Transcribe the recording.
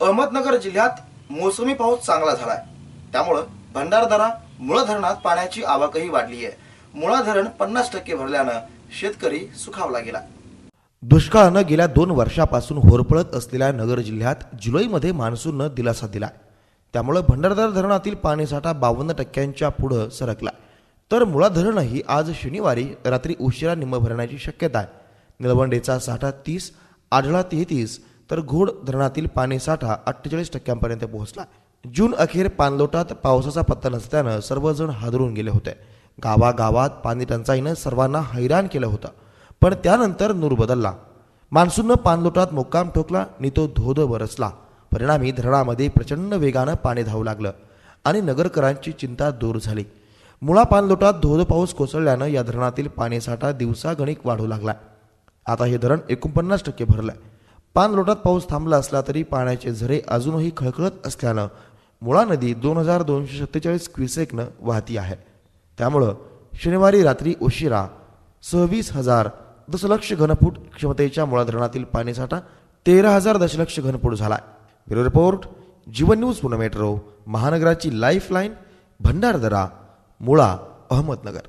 अहमदनगर जिल्ह्यात मोसमी पाऊस चांगला झालाय. त्यामुळं भंडारदरा मुळा धरणात पाण्याची आवकही वाढली आहे मुळा धरण पन्नास टक्के भरल्यानं शेतकरी सुखावला गेला. दुष्काळानं गेल्या दोन वर्षापासून होरपळत असलेल्या नगर जिल्ह्यात जुलैमध्ये मान्सूननं दिलासा दिला त्यामुळे भंडारदरा धरणातील पाणीसाठा बावन्न टक्क्यांच्या पुढं सरकला. तर मुळा धरणही आज शनिवारी रात्री उशिरा निम्म भरण्याची शक्यता आहे. निलवंडेचा साठा तीस आढळा तेहतीस तर घोड धरणातील पाणीसाठा अठ्ठेचाळीस टक्क्यांपर्यंत पोहोचला. जून अखेर पाणलोटात पावसाचा पत्ता नसल्यानं सर्वजण हादरून गेले होते. गावागावात पाणी टंचाईनं सर्वांना हैराण केलं होतं. पण त्यानंतर नूर बदलला. मान्सूननं पाणलोटात मुक्काम ठोकला आणि तो धोध बरसला. परिणामी धरणामध्ये प्रचंड वेगानं पाणी धावू लागलं आणि नगरकरांची चिंता दूर झाली. मुळा पाणलोटात धोध पाऊस कोसळल्यानं या धरणातील पाणीसाठा दिवसागणिक वाढू लागला आता हे धरण एकोणपन्नास टक्के भरलंय. पाणलोटात पाऊस थांबला असला तरी पाण्याचे झरे अजूनही खळखळत असल्यानं मुळा नदी दोन हजार दोनशे सत्तेचाळीस क्युसेकनं वाहती आहे. त्यामुळं शनिवारी रात्री उशिरा सव्वीस हजार दशलक्ष घनफूट क्षमतेच्या मुळा धरणातील पाणीसाठा तेरा हजार दशलक्ष घनफूट झाला bureau report Jeevan news Pune metro महानगराची lifeline Bhandardara Mula Ahmednagar.